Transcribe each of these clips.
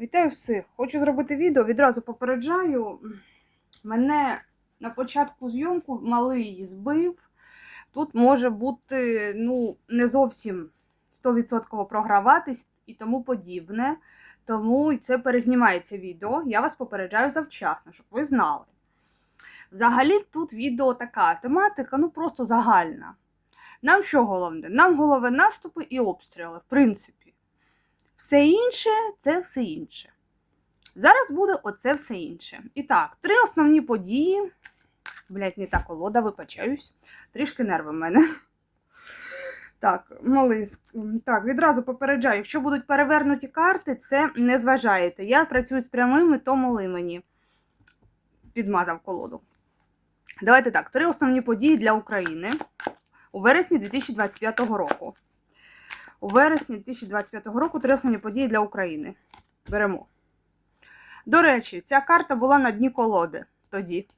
Вітаю всіх! Хочу зробити відео. Відразу попереджаю. Мене на початку зйомку малий збив. Тут може бути ну, не зовсім 100% програватись і тому подібне. Тому це перезнімається відео. Я вас попереджаю завчасно, щоб ви знали. Взагалі тут відео така тематика, ну просто загальна. Нам що головне? Нам головне наступи і обстріли, в принципі. Все інше це все інше. Зараз буде оце все інше. І так, три основні події. Блять, не та колода, вибачаюсь. Трішки нерви в мене. Так, малий. Так, відразу попереджаю, якщо будуть перевернуті карти, це не зважаєте. Я працюю з прямими, то моли мені. Підмазав колоду. Давайте так, три основні події для України у вересні 2025 року. У вересні 2025 року три основні події для України. Беремо. До речі, ця карта була на дні колоди тоді.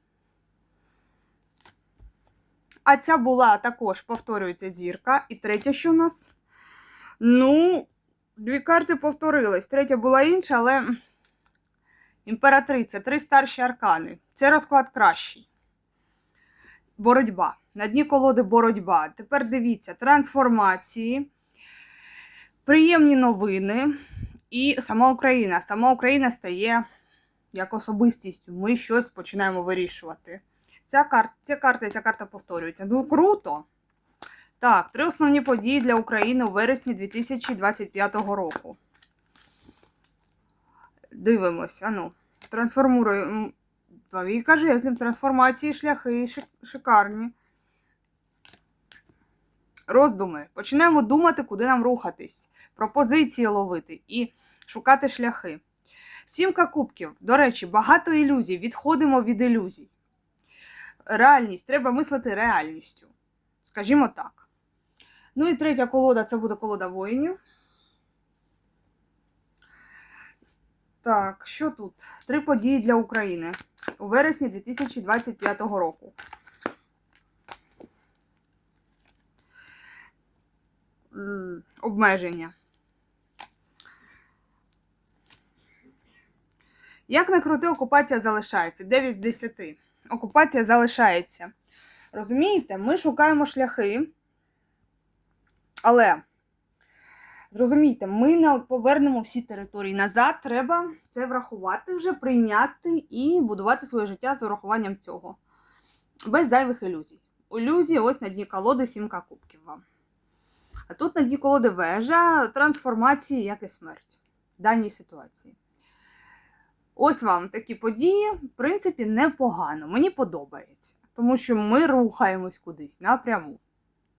А ця була також, повторюється, зірка. І третя, що у нас? Ну, дві карти повторились. Третя була інша, але імператриця, три старші аркани. Це розклад кращий. Боротьба. На дні колоди боротьба. Тепер дивіться, трансформації, приємні новини і сама Україна. Сама Україна стає як особистістю. Ми щось починаємо вирішувати. Ця карта, ця карта ця карта повторюється. Ну, круто! Так, три основні події для України у вересні 2025 року. Дивимося, ну, трансформуємо. Віка жезлів, трансформації, шляхи шикарні. Роздуми. Починаємо думати, куди нам рухатись, пропозиції ловити і шукати шляхи. Сімка кубків. До речі, багато ілюзій. Відходимо від ілюзій. Реальність. Треба мислити реальністю. Скажімо так. Ну і третя колода це буде колода воїнів. Так, що тут? Три події для України у вересні 2025 року. Обмеження. Як не крути, окупація залишається. 9 з 10. Окупація залишається. Розумієте, ми шукаємо шляхи. Але, зрозумійте, ми не повернемо всі території назад. Треба це врахувати, вже прийняти і будувати своє життя з урахуванням цього. Без зайвих ілюзій. Ілюзії ось на дні колоди сімка кубків вам. А тут на вежа, трансформації, як і смерть в даній ситуації. Ось вам такі події, в принципі, непогано. Мені подобається. Тому що ми рухаємось кудись напряму.